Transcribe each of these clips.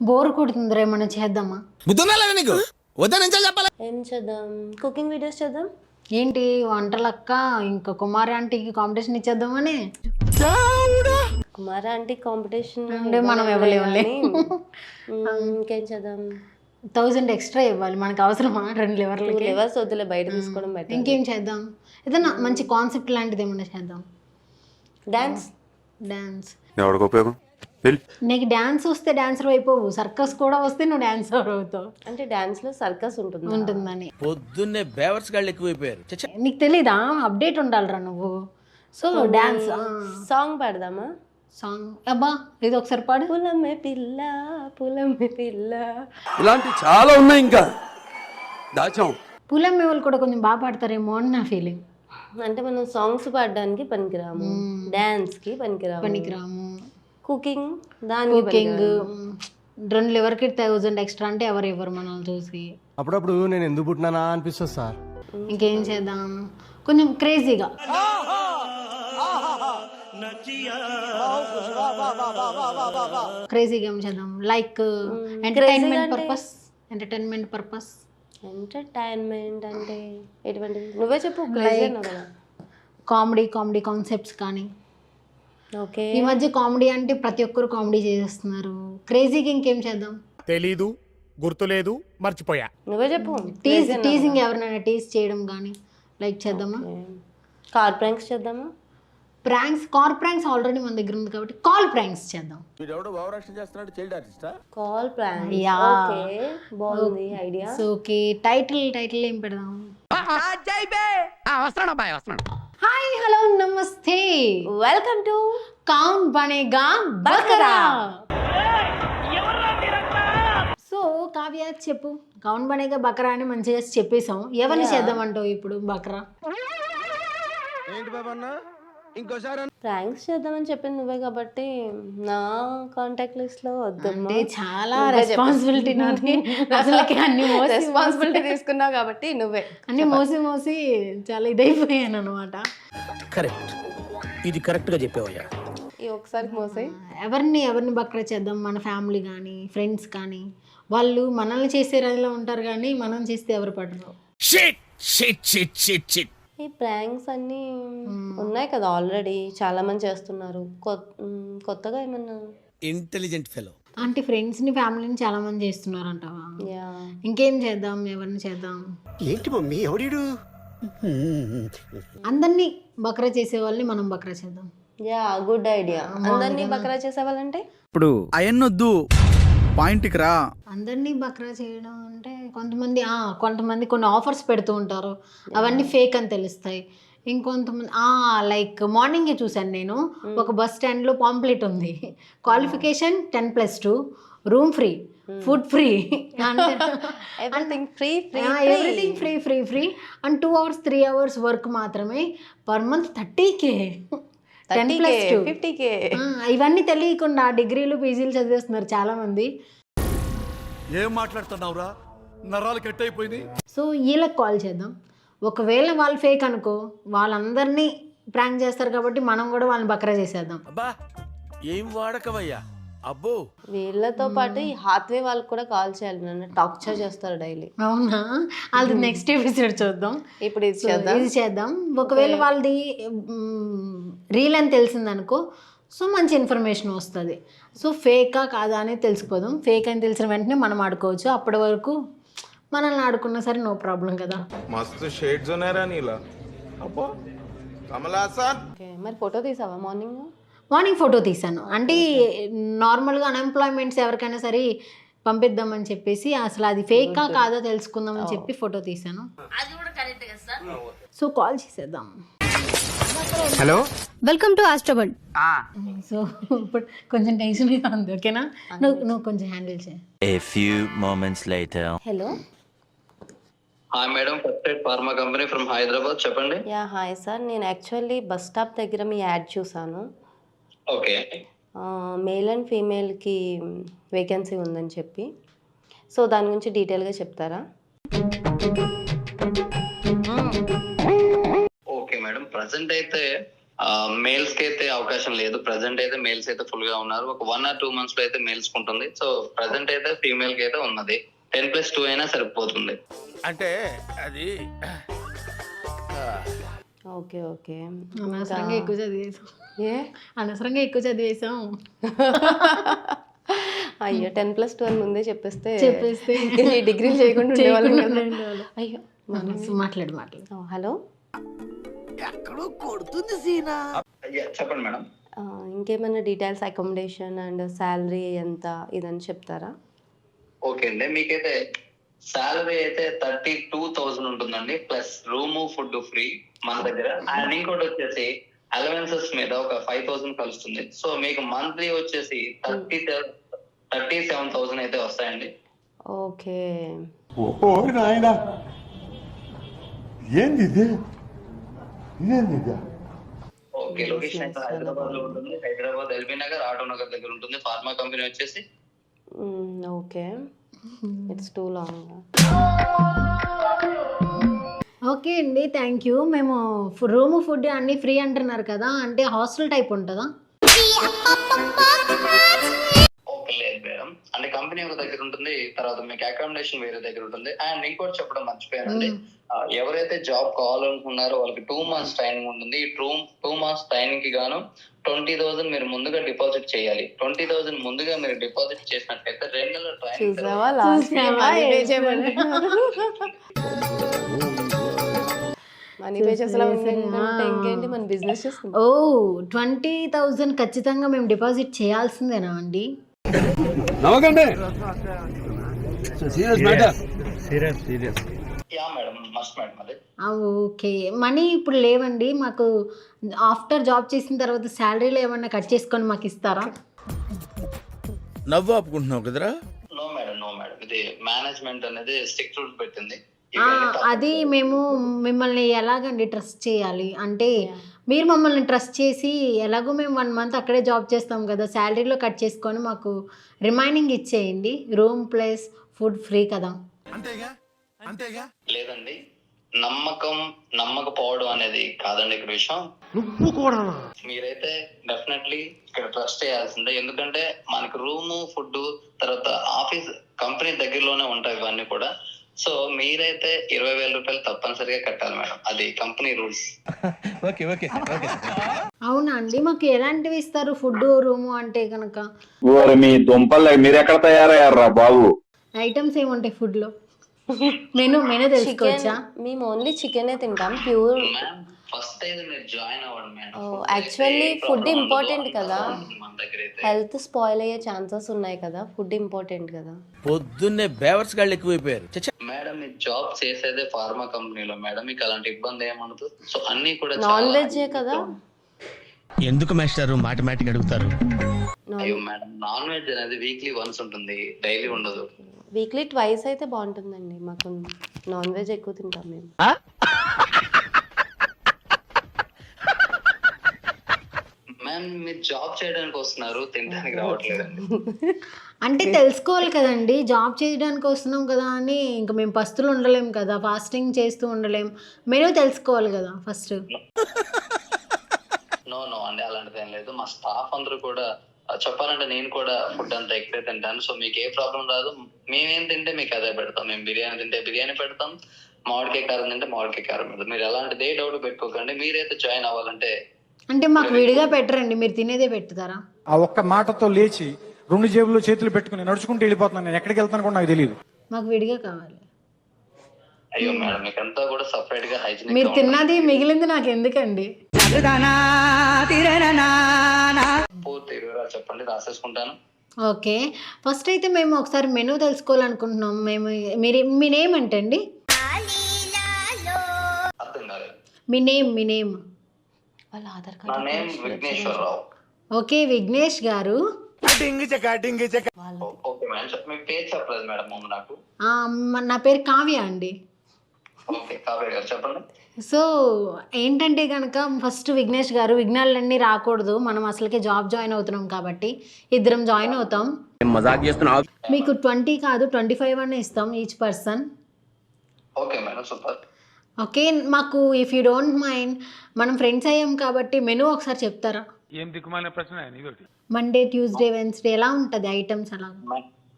Bore కొడుతుందిరా ఏమన్నా చేద్దామా? బుద్ధుందా నీకు. వద్దా నుంచి చెప్పాలి? ఏం చేద్దాం? కుకింగ్ వీడియోస్ చేద్దాం? ఏంటి వంటలక్క ఇంకా కుమారి ఆంటీకి కాంపిటీషన్ ఇచ్చేద్దామని? కుమార అంటే కాంపిటీషన్ అంటే మనం ఇవ్వలేములే. ఇంకేం చేద్దాం? థౌజండ్ ఎక్స్ట్రా ఇవ్వాలి మనకు అవసరమా? రెండు లెవర్లకి లెవర్స్ వద్దులే బయట తీసుకోవడం బెటర్ ఇంకేం చేద్దాం? ఏదైనా మంచి కాన్సెప్ట్ లాంటిది ఏమన్నా చేద్దాం? డాన్స్ డాన్స్ ఎవరికి ఉపయోగం? నీకు డాన్స్ వస్తే డాన్సర్ అయిపోవు సర్కస్ కూడా వస్తే నువ్వు డాన్సర్ అవుతావు. అంటే డాన్స్లో సర్కస్ ఉంటుంది? ఉంటుందని. పొద్దున్నే బేవర్స్ గాళ్ళు ఎక్కువైపోయారు. నీకు తెలీదా? అప్డేట్ ఉండాలిరా నువ్వు. సో డాన్స్ సాంగ్ పాడదామా? సాంగ్. అబ్బా ఇది ఒకసారి పాడు. పులమ్మె పిల్ల పులమ్మె పిల్ల. ఇలాంటి చాలా ఉన్నాయి ఇంకా. దాచాం. పులం మేవలు కూడా కొంచెం బాగా పాడతారేమో అని నా ఫీలింగ్ అంటే మనం సాంగ్స్ పాడడానికి పనికిరాము. డాన్స్కి పనికిరాము. పనికిరాము. కుకింగ్ దానికి కుకింగ్ రెండు లెవర్కి థౌజండ్ ఎక్స్ట్రా అంటే ఎవరు ఇవ్వరు మనల్ని చూసి. అప్పుడప్పుడు నేను ఎందుకు పుట్టినానా అనిపిస్తుంది సార్. ఇంకేం చేద్దాం? కొంచెం క్రేజీగా క్రేజీగా ఏం చేద్దాం? Like entertainment purpose entertainment purpose entertainment అంటే ఎటువంటిది? నువ్వే చెప్పు కామెడీ కామెడీ కాన్సెప్ట్స్ కానీ. ఓకే. ఈ మధ్య కామెడీ అంటే ప్రతి ఒక్కరు కామెడీ చేసేస్తున్నారు. క్రేజీగా ఇంకేం చేద్దాం? తెలీదు గుర్తులేదు మర్చిపోయా. నువ్వే చెప్పు. టీజ్ టీజింగ్ ఎవరినైనా టీజ్ చేయడం కానీ లైక్ చేద్దామా? కార్ ప్రాంక్స్ చేద్దామా? ప్రాంక్స్ కార్ ప్రాంక్స్ ఆల్రెడీ మన దగ్గర ఉంది కాబట్టి కాల్ ప్రాంక్స్ చేద్దాం. వీడెవడో భావరక్షణ చేస్తున్నాడు చైల్డ్ ఆర్టిస్టా కాల్ ప్రాంక్ యా. ఓకే. బాగుంది idea so okay title title ఏం పెడదాం? హాయ్ హలో నమస్తే. Welcome to Kaun Banega Bakra so Kavya చెప్పు. కౌన్ బనేగా బకరా అని మంచిగా చెప్పేసాం ఎవరిని చేద్దామంటావు ఇప్పుడు బకరా ఏంటి బాబన్న ఇంకోసారి ప్రాంక్స్ చేద్దామని చెప్పింది నువ్వే కాబట్టి నా కాంటాక్ట్ లిస్ట్లో వద్దమ్మా. అంటే చాలా రెస్పాన్సిబిలిటీ నాది. అసలుకి అన్ని మోసి రెస్పాన్సిబిలిటీ తీసుకున్నావు కాబట్టి నువ్వే. అన్ని మోసి మోసి చాలా ఇదైపోయాను అనమాట కరెక్ట్. ఇది కరెక్ట్గా చెప్పావయ్యా. ఈ ఒకసారి మోసే ఎవరిని ఎవరిని బక్రా చేద్దాం? మన ఫ్యామిలీ కానీ ఫ్రెండ్స్ కానీ వాళ్ళు మనల్ని చేసే రైలో ఉంటారు కానీ మనం చేస్తే ఎవరు పడరు? Shit shit shit shit shit ఈ ప్రాంక్స్ అన్నీ ఉన్నాయి కదా ఆల్రెడీ. చాలా మంది చేస్తున్నారు. కొత్తగా ఏమన్నా? ఇంటెలిజెంట్ ఫెలో అంటే ఫ్రెండ్స్ని ఫ్యామిలీని చాలా మంది చేస్తున్నారంటావా యా. ఇంకేం చేద్దాం? ఎవరిని చేద్దాం? ఏంటి మమ్మీ? ఎవడీడు? అందరినీ బక్రా చేసే వాళ్ళని మనం బక్రా చేద్దాం. Yeah good idea. అందరినీ బకరా చేసేవాళ్ళంటే? ఇప్పుడు అయన్నొద్దు. పాయింట్కి రా. అందరినీ బక్రా చేయడం అంటే కొంతమంది ఆ, కొంతమంది కొన్ని ఆఫర్స్ పెడుతూ ఉంటారు. అవన్నీ ఫేక్ అని తెలుస్తాయి. ఇంకొంతమంది లైక్ మార్నింగే చూశాను నేను. ఒక బస్ స్టాండ్లో పాంప్లెట్ ఉంది. Qualification ten plus two room free food free. Everything free free everything free free free and two hours three hours work మాత్రమే per month thirty K. Ten plus two fifty K ఇవన్నీ తెలియకుండా డిగ్రీలు పీజీలు చదివేస్తున్నారు చాలా మంది ఏం మాట్లాడుతున్నావురా? నరాలు కట్ అయిపోయింది సో వీళ్ళకి కాల్ చేద్దాం. ఒకవేళ వాళ్ళు ఫేక్ అనుకో వాళ్ళందరినీ ప్రాంక్ చేస్తారు కాబట్టి మనం కూడా వాళ్ళని బక్రా చేసేద్దాం. అబ్బా ఏం వాడకవయ్యా అబ్బో. వీళ్ళతో పాటు ఈ హాత్వే వాళ్ళకి కూడా కాల్ చేయాలి నన్ను టార్చర్ చేస్తారు డైలీ అవునా? వాళ్ళది నెక్స్ట్ ఎపిసోడ్ చూద్దాం. ఇప్పుడు ఇది చేద్దాం. ఇది చేద్దాం. ఒకవేళ వాళ్ళది రీల్ అని తెలిసిందనుకో సో మంచి ఇన్ఫర్మేషన్ వస్తుంది. సో ఫేకా కాదా అనేది తెలుసుకోదాం. ఫేక్ అని తెలిసిన వెంటనే మనం ఆడుకోవచ్చు. అప్పటి వరకు మనల్ని ఆడుకున్నా సరే నో ప్రాబ్లం కదా. మస్తు షేడ్స్ ఉన్నారా నీలా. అబ్బో. కమలాసన్ ఓకే మరి ఫోటో తీసావా మార్నింగ్ మార్నింగ్ ఫోటో తీశాను. అంటే నార్మల్గా అన్ఎంప్లాయ్మెంట్స్ ఎవరికైనా సరే పంపిద్దామని చెప్పేసి అసలు అది ఫేకా కాదా తెలుసుకుందామని చెప్పి ఫోటో తీశాను. సో కాల్ చేసేద్దాం. హలో వెల్కమ్ టు ఆస్ట్రోబల్ సో ఇప్పుడు కొంచెం టెన్షన్గా ఉంది ఓకేనా నువ్వు నువ్వు కొంచెం హ్యాండిల్ చేయి. A few moments later. Hello hi madam first aid pharma company from Hyderabad చెప్పండి. యా హాయ్ సార్ నేను యాక్చువల్లీ బస్ స్టాప్ దగ్గర మీ యాడ్ చూసాను. ఓకే. మేల్ అండ్ ఫీమేల్కి వేకెన్సీ ఉందని చెప్పి. సో దాని గురించి డీటెయిల్గా చెప్తారా? Okay madam. ప్రజెంట్ అయితే మేల్స్కి అయితే అవకాశం లేదు. ప్రజెంట్ అయితే మేల్స్ అయితే ఫుల్గా ఉన్నారు. ఒక వన్ ఆర్ టూ మంత్స్లో అయితే మేల్స్ ఉంటుంది. సో ప్రజెంట్ అయితే ఫీమేల్కి అయితే ఉన్నది. టెన్ ప్లస్ టూ అయినా సరిపోతుంది. అంటే అది ఓకే ఓకే. ఎక్కువ చదివేసాం. ఏ? అనవసరంగా ఎక్కువ చదివేసాం అయ్యో టెన్ ప్లస్ టూ అని ముందే చెప్పేస్తే చెప్పేస్తే ఈ డిగ్రీలు చేయకుండా ఉండేవాళ్ళం. అయ్యో మాట్లాడు మాట్లాడు ఓ, హలో. Yeah, చెప్పండి మేడం. ఇంకేమైనా డీటెయిల్స్ అకామిడేషన్ అండ్ శాలరీ ఎంత ఇదని చెప్తారా? ఓకే అండి మీకైతే సాలరీ అయితే థర్టీ టూ థౌసండ్ ఉంటుందండి ప్లస్ రూమ్ ఫుడ్ ఫ్రీ మన దగ్గర. అండ్ ఇంకోటి వచ్చేసి అలవెన్సెస్ మీద ఒక ఫైవ్ థౌసండ్ కలుస్తుంది. సో మీకు మంత్లీ వచ్చేసి థర్టీ థర్టీ సెవెన్ థౌసండ్ అయితే వస్తాయండి. ఓకే. ఓకే లొకేషన్ అయితే హైదరాబాద్లో ఉంటుంది. హైదరాబాద్ ఎల్బీ నగర్ ఆటో నగర్ దగ్గర ఉంటుంది. ఫార్మా కంపెనీ వచ్చేసి okay. It's too long okay అండి థ్యాంక్ యూ మేము రూమ్ ఫుడ్ అన్నీ ఫ్రీ అంటున్నారు కదా అంటే హాస్టల్ టైప్ ఉంటుందా? ఓకే లేదు మేడం. అంటే కంపెనీ ఒక దగ్గర ఉంటుంది తర్వాత మీకు అకామిడేషన్ వేరే దగ్గర ఉంటుంది. అండ్ ఇంకోటి చెప్పడం మర్చిపోయానండి. ఎవరైతే జాబ్ కావాలనుకున్నారో వాళ్ళకి టూ మంత్స్ ట్రైనింగ్ ఉంటుంది. ఈ టూ టూ మంత్స్ ట్రైనింగ్కి గాను ట్వంటీ థౌసండ్ మీరు ముందుగా డిపాజిట్ చేయాలి. ట్వంటీ థౌసండ్ ముందుగా మీరు డిపాజిట్ చేసినట్లయితే రెండు నెలల ట్రైనింగ్ చూసావా? లాస్ట్ చూసావా? మనీ పే చేసేలా ఉందంటే ఇంకేంటి మన బిజినెస్ చేస్తుంది ఓ ట్వంటీ థౌజండ్ ఖచ్చితంగా మేము డిపాజిట్ చేయాల్సిందేనా అండి? నవ్వకండి. Serious matter yeah madam must madam అది ఆ, ఓకే. మనీ ఇప్పుడు లేవండి. మాకు ఆఫ్టర్ జాబ్ చేసిన తర్వాత శాలరీలో ఏమన్నా కట్ చేసుకొని మాకు ఇస్తారా? నవ్వు ఆపుకుంటున్నావు కదరా? నో మేడం నో మేడం ఇది మేనేజ్మెంట్ అనేది స్ట్రిక్ట్ రూల్ పెట్టింది. అది మేము మిమ్మల్ని ఎలాగండి ట్రస్ట్ చేయాలి? అంటే మీరు మమ్మల్ని ట్రస్ట్ చేసి ఎలాగో మేము వన్ మంత్ అక్కడే జాబ్ చేస్తాం కదా శాలరీలో కట్ చేసుకొని మాకు రిమైనింగ్ ఇచ్చేయండి. రూమ్ ప్లస్ ఫుడ్ ఫ్రీ కదా. అంతేగా? అంతేగా? లేదండి. నమ్మకం నమ్మకపోవడం అనేది కాదండి ఇక్కడ విషయం. మీరైతే డెఫినెట్లీ ఇక్కడ ట్రస్ట్ చేయాల్సిందే. ఎందుకంటే మనకి రూము ఫుడ్ తర్వాత ఆఫీస్ కంపెనీ దగ్గరలోనే ఉంటాయి ఇవన్నీ కూడా. సో మీరైతే ఇరవై వేల రూపాయలు తప్పనిసరిగా కట్టాలి మేడం. అది కంపెనీ రూల్స్. అవునా అండి? మాకు ఎలాంటివి ఇస్తారు? ఫుడ్ రూము అంటే కనుక మీ దుంపలు మీరు ఎక్కడ తయారయ్యారా బాబు? ఐటమ్స్ ఏముంటాయి ఫుడ్లో? మెను మెను తెలుసుకోవచ్చా? మేము ఓన్లీ చికెనే తింటాం ప్యూర్ ఫస్ట్ అయితే మీరు జాయిన్ అవ్వండి మేడం. problem important ఉండదు. కదా. మన దగ్గర అయితే. హెల్త్ స్పాయిల్ అయ్యే ఛాన్సెస్ ఉన్నాయి కదా ఫుడ్ ఇంపార్టెంట్ కదా. పొద్దున్నే బేవర్స్ గాళ్ళు ఎక్కువైపోయారు. చచ్చ మేడం మీరు జాబ్ చేసేదే ఫార్మా కంపెనీలో మేడం మీకు అలాంటి ఇబ్బంది ఏముండదు. సో అన్ని కూడా నాన్ వెజ్జే కదా. ఎందుకు మాస్టారు మాటిమాటికి అడుగుతారు? అయ్యో మేడం నాన్ వెజ్ అనేది వీక్లీ వన్స్ ఉంటుంది డైలీ ఉండదు. వీక్లీ ట్వైస్ అయితే బాగుంటుందండి మాకు నాన్ వెజ్ ఎక్కువ తింటాం మేము. మీరు జాబ్ చేయడానికి వస్తున్నారు తినడానికి రావట్లేదండి. అంటే తెలుసుకోవాలి కదండి జాబ్ చేయడానికి వస్తున్నాం కదా అని ఇంకా మేము పస్తులు ఉండలేం కదా ఫాస్టింగ్ చేస్తూ ఉండలేం. మెనూ తెలుసుకోవాలి కదా ఫస్ట్. నో. నో అండి అలాంటిది ఏం లేదు. మా స్టాఫ్ అందరూ కూడా చెప్పాలంటే నేను కూడా ఫుడ్ అంతా ఎక్కువ తింటాను. సో మీకు ఏ ప్రాబ్లం రాదు. మేమేం తింటే మీకు అదే పెడతాం. మేము బిర్యానీ తింటే బిర్యానీ పెడతాం. మామిడికాయ కారం తింటే మామిడికాయ కారం పెడతాం. మీరు ఎలాంటిది ఏ డౌట్ పెట్టుకోకండి. మీరైతే జాయిన్ అవ్వాలంటే అంటే మాకు విడిగా పెట్టరండి మీరు తినేదే పెట్టుతారా? ఆ ఒక్క మాటతో లేచి రెండు జేబుల్లో చేతులు పెట్టుకుని నడుచుకుంటూ వెళ్ళిపోతున్నాను. నేను ఎక్కడికి వెళ్తాను కూడా నాకు తెలియదు మాకు విడిగా కావాలి. అయ్యో మేడం మీకంతా కూడా సపరేట్గా హైజీనిక్ మీరు తిన్నది మిగిలింది నాకు ఎందుకండి పూర్తి వివరాలు చెప్పండి రాసేసుకుంటాను. ఓకే. ఫస్ట్ అయితే మేము ఒకసారి మెనూ తెలుసుకోవాలనుకుంటున్నాం. మేము మీరు మీ నేమ్ అర్థం కాలేదు. మీ నేమ్ మీ నేమ్. వాళ్ళ ఆధార్ కార్డ్ ఓకే విఘ్నేష్ గారు. నా పేరు కావ్య అండి. ఓకే కావ్య గారు చెప్పండి. సో ఏంటంటే కనుక ఫస్ట్ విఘ్నేష్ గారు విఘ్నాలన్నీ రాకూడదు. మనం అసలుకే జాబ్ జాయిన్ అవుతున్నాం కాబట్టి ఇద్దరం జాయిన్ అవుతాం. మీకు ట్వంటీ కాదు ట్వంటీ ఫైవ్ అనే ఇస్తాం each person. Okay madam super. Okay మాకు ఇఫ్ యూ డోంట్ మైండ్ మనం ఫ్రెండ్స్ అయ్యాం కాబట్టి మెనూ ఒకసారి చెప్తారా? ఏం దిక్కుమాలిన ప్రశ్న ఇదొకటి మండే ట్యూస్డే వెన్స్డే ఎలా ఉంటుంది ఐటమ్స్ అలా?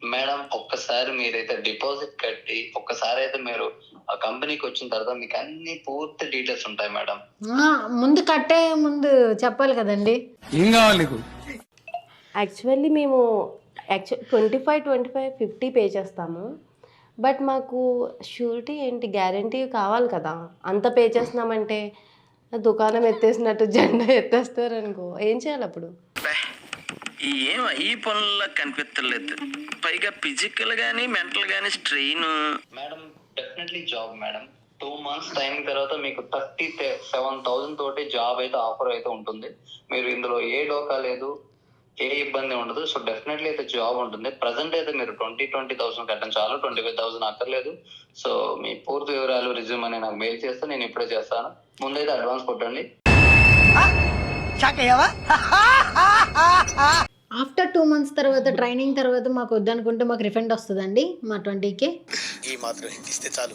మేడం ఒక్కసారి మీరైతే డిపాజిట్ కట్టి ఒక్కసారి అయితే మీరు ఆ కంపెనీకి వచ్చిన తర్వాత మీకు అన్ని పూర్తి డీటెయిల్స్ ఉంటాయి మేడం. ఆ, ముందు కట్టే ముందు చెప్పాలి కదండి. ఏం కావాలి నీకు? యాక్చువల్లీ మేము actual twenty five twenty five fifty pay చేస్తాము. బట్ మాకు షూరిటీ ఏంటి? గ్యారంటీ కావాలి కదా. అంత పే చేస్తున్నామంటే దుకాణం ఎత్తేసినట్టు జెండా ఎత్తేస్తారు అనుకో ఏం చేయాలి అప్పుడు? ఏం ఈ పనుల్లో కనిపించలేదు పైగా ఫిజికల్ గానీ మెంటల్ గానీ strain madam definitely job madam two months time తర్వాత మీకు థర్టీ సెవెన్ థౌసండ్ తోటి జాబ్ అయితే ఆఫర్ అయితే ఉంటుంది. మీరు ఇందులో ఏ డోకా లేదు. ఏ ఇబ్బంది ఉండదు. సో డెఫినెట్లీ అయితే జాబ్ ఉంటుంది. ప్రజెంట్ అయితే మీరు ట్వంటీ ట్వంటీ థౌసండ్ కట్టడం చాలు. ట్వంటీ ఫైవ్ థౌసండ్ అక్కర్లేదు. సో మీ పూర్తి వివరాలు రిజ్యూమ్ అని నాకు మెయిల్ చేస్తే నేను ఇప్పుడే చేస్తాను. ముందైతే అడ్వాన్స్ కొట్టండి. ఆఫ్టర్ టూ మంత్స్ తర్వాత ట్రైనింగ్ తర్వాత మాకు వద్దనుకుంటే మాకు రిఫండ్ వస్తుందండి మా ట్వంటీకే ఈ మాత్రం ఇస్తే చాలు.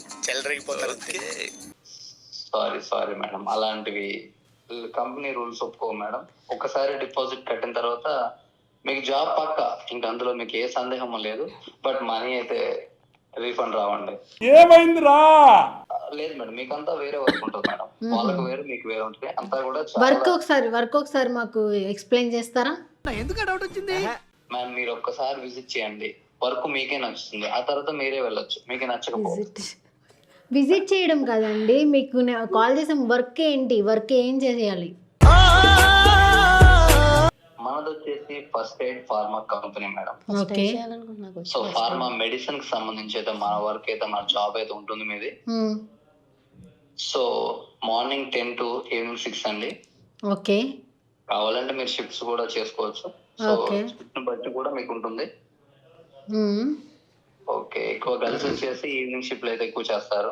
Sorry sorry madam. అలాంటివి కంపెనీ రూల్స్ ఒప్పుకో మేడం. ఒకసారి డిపాజిట్ కట్టిన తర్వాత మీకు జాబ్ పక్క ఇంకా అందులో మీకు ఏ సందేహం లేదు బట్ మనీ అయితే రీఫండ్ రావండి. ఏమైందిరా? లేదు మేడం మీకు అంతా వేరే వర్క్ ఉంటుంది మేడం. వాళ్ళకి వేరే మీకు వేరే ఉంటుంది. అంతా కూడా వర్క్ ఒకసారి వర్క్ ఒకసారి మాకు ఎక్స్ప్లెయిన్ చేస్తారా? మ్యామ్ మీరు ఒక్కసారి విజిట్ చేయండి. వర్క్ మీకే నచ్చుతుంది. ఆ తర్వాత మీరే వెళ్ళొచ్చు. మీకే నచ్చకపోవచ్చు. విజిట్ చేయడం కాదండి మీకు కాల్ చేసాం వర్క్ ఏంటి? వర్క్ ఏం చేయాలి? మనది వచ్చేసి first aid pharma company madam. So pharma మెడిసిన్కి సంబంధించి అయితే మన వర్క్ అయితే మన జాబ్ అయితే ఉంటుంది మీది. So morning ten to evening six అండి. ఓకే. కావాలంటే మీరు షిఫ్ట్స్ కూడా చేసుకోవచ్చు. సో. షిఫ్ట్ బట్టి కూడా మీకు ఉంటుంది. ఓకే ఎక్కువ గర్ల్స్ వచ్చేసి ఈవినింగ్ షిఫ్ట్ అయితే ఎక్కువ చేస్తారు.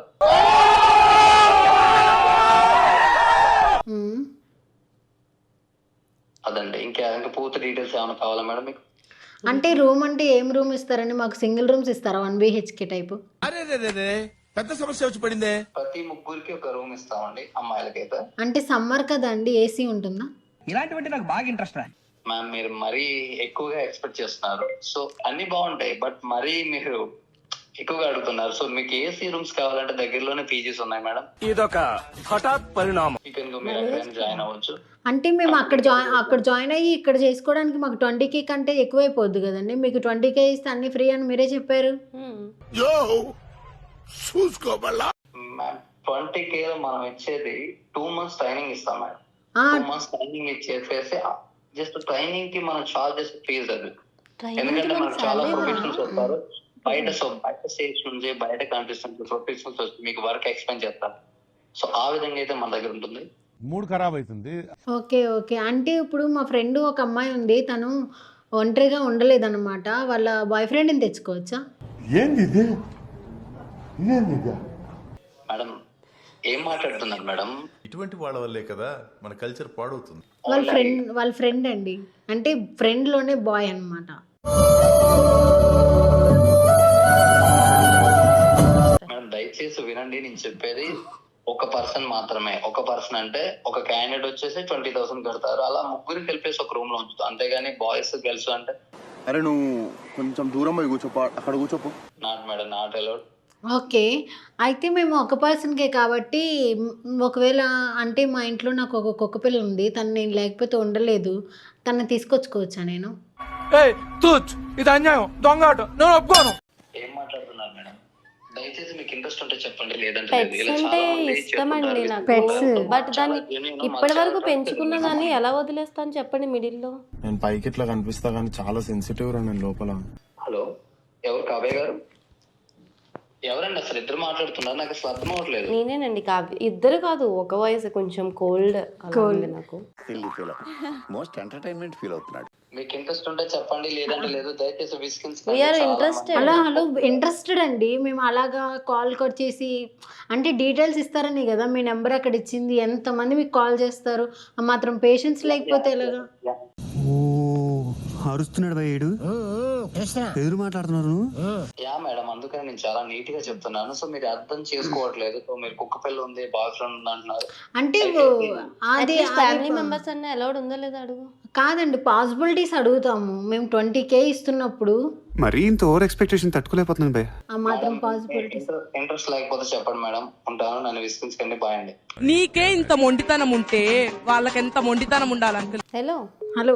అదండి ఇంకా ఇంకా పూర్తి డీటెయిల్స్ ఏమైనా కావాలా మేడం మీకు? అంటే రూమ్ అంటే ఏం రూమ్ ఇస్తారండి? మాకు సింగిల్ రూమ్స్ ఇస్తారా? One BHK type. పెద్ద సమస్య వచ్చి పడిందే. ప్రతి ముగ్గురికి ఒక రూమ్ ఇస్తామండి అమ్మాయిలకైతే. అంటే సమ్మర్ కదండి ఏసీ ఉంటుందా? ఇలాంటివంటే నాకు బాగా ఇంట్రెస్ట్ రా. మ్యామ్ మీరు మరీ ఎక్కువగా ఎక్స్పెక్ట్ చేస్తున్నారు. సో అన్ని బాగుంటాయి బట్ మరీ మీరు ఎక్కువగా అడుగుతున్నారు. సో మీకు ఏసీ రూమ్స్ కావాలంటే దగ్గరలోనే పీజీస్ ఉన్నాయి మేడం. ఇదొక హఠాత్ పరిణామం. మీరు ఎక్కడైనా జాయిన్ అవ్వచ్చు? అంటే మేము అక్కడ జాయిన్ అక్కడ జాయిన్ అయ్యి ఇక్కడ చేసుకోవడానికి మాకు ట్వంటీ కే కంటే ఎక్కువైపోద్ది కదండి. మీకు ట్వంటీ కే ఇస్తే అన్ని ఫ్రీ అని మీరే చెప్పారు. ట్వంటీ కే లో మనం ఇచ్చేది టూ మంత్స్ ట్రైనింగ్ ఇస్తాం మేడం. ఆ, టూ మంత్స్ ట్రైనింగ్ ఇచ్చేసేసి జస్ట్ ట్రైనింగ్కి మనం చార్జ్ చేసే ఫీజు అది. ఎందుకంటే మనకు చాలా ప్రొఫెషనల్స్ వస్తారు. బయట సో బయట స్టేట్స్ నుంచి బయట కంట్రీస్ నుంచి ప్రొఫెషనల్స్ వచ్చి మీకు వర్క్ ఎక్స్ప్లెయిన్ చేస్తారు. సో ఆ విధంగా అయితే మన దగ్గర ఉంటుంది. మూడు ఖరాబ్ అవుతుంది ఓకే ఓకే. అంటే ఇప్పుడు మా ఫ్రెండ్ ఒక అమ్మాయి ఉంది. తను ఒంటరిగా ఉండలేదన్నమాట. వాళ్ళ బాయ్ ఫ్రెండ్ని తెచ్చుకోవచ్చా? ఏంది ఇది? ఇదేంది ఇది? మేడం ఏం మాట్లాడుతున్నారు మేడం? ఇటువంటి వాళ్ళ వల్లే కదా మన కల్చర్ పాడవుతుంది. వాళ్ళ ఫ్రెండ్ వాళ్ళ ఫ్రెండ్ అండి. అంటే ఫ్రెండ్లోనే బాయ్ అన్నమాట. మేడం దయచేసి వినండి నేను చెప్పేది ఒక పర్సన్ మాత్రమే. ఒక పర్సన్ అంటే ఒక క్యాండిడేట్ వచ్చేసి ట్వంటీ థౌసండ్ కడతారు. అలా ముగ్గురికి కలిపేసి ఒక రూమ్లో ఉంచుతాం. అంతేగాని బాయ్స్ గర్ల్స్ అంటే అరే నువ్వు కొంచెం దూరం పోయి కూర్చోపో. అక్కడ కూర్చోపో. Not madam not allowed okay. అయితే మేము ఒక పర్సన్కే కాబట్టి ఒకవేళ అంటే మా ఇంట్లో నాకు ఒక కుక్క పిల్ల ఉంది తను నేను లేకపోతే ఉండలేదు తను తీసుకొచ్చుకోవచ్చా నేను? తూచ్! ఇది అన్యాయం. దొంగ ఆట. నేను ఒప్పుకోను. ఏం మాట్లాడుతున్నారు మేడం? దయచేసి మీకు ఇంట్రెస్ట్ ఉంటే చెప్పండి లేదంటే లేదు. పెట్స్ ఇలా అంటే చాలా మంది ఇష్టమండి చెప్తుంటారు. నాకు. Pets. బట్ చాలా దాన్ని genuine, ఇప్పటి వరకు పెంచుకున్నా. కానీ ఎలా వదిలేస్తాను చెప్పండి మిడిల్లో? నేను పైకి ఇట్లా కనిపిస్తా కానీ చాలా సెన్సిటివ్ రా నేను లోపల. హలో ఎవరు కావ్య గారు? ఎవరండి అసలు ఇద్దరు మాట్లాడుతున్నారు? నాకు అసలు అర్థం అవ్వట్లేదు. నేనేనండి కావ్య ఇద్దరు కాదు ఒక వయసు కొంచెం కోల్డ్ ఉంది నాకు. మోస్ట్ ఎంటర్టైన్మెంట్ ఫీల్ అవుతున్నాడు. మీకు ఇంట్రెస్ట్ ఉంటే చెప్పండి లేదంటే లేదు దయచేసి విస్కిన్స్ We are interested. Hello hello interested అండి. మేము అలాగా కాల్ కట్ చేసి అంటే డీటెయిల్స్ ఇస్తారని కదా మీ నెంబర్ అక్కడ ఇచ్చింది ఎంతమంది మీకు కాల్ చేస్తారు? ఆ మాత్రం పేషెన్స్ లేకపోతే ఎలాగా? అరుస్తున్నాడు భయ్యుడు ఎదురు మాట్లాడుతున్నారు? యా మేడం అందుకని నేను చాలా నీట్గా చెప్తున్నాను. సో మీరు అర్థం చేసుకోవట్లేదు. సో మీరు కుక్క పిల్ల ఉంది బాయ్ ఫ్రెండ్ ఉంది అంటున్నారు. అంటే అది ఫ్యామిలీ మెంబర్స్ అన్న అలౌడ్ ఉందో లేదో అడుగు? కాదండి పాసిబిలిటీస్ అడుగుతాము. మేము ట్వంటీ కే ఇస్తున్నప్పుడు మరీ ఇంత ఓవర్ ఎక్స్పెక్టేషన్ తట్టుకోలేకపోతున్నాను భయ్య ఆ మాత్రం పాసిబిలిటీస్ ఇంట్రెస్ట్ లేకపోతే చెప్పండి మేడం. ఉంటాను నన్ను విసిగించకండి బాయ్ అండి. నీకే ఇంత మొండితనం ఉంటే వాళ్ళకెంత మొండితనం ఉండాలి అంకుల్ హలో హలో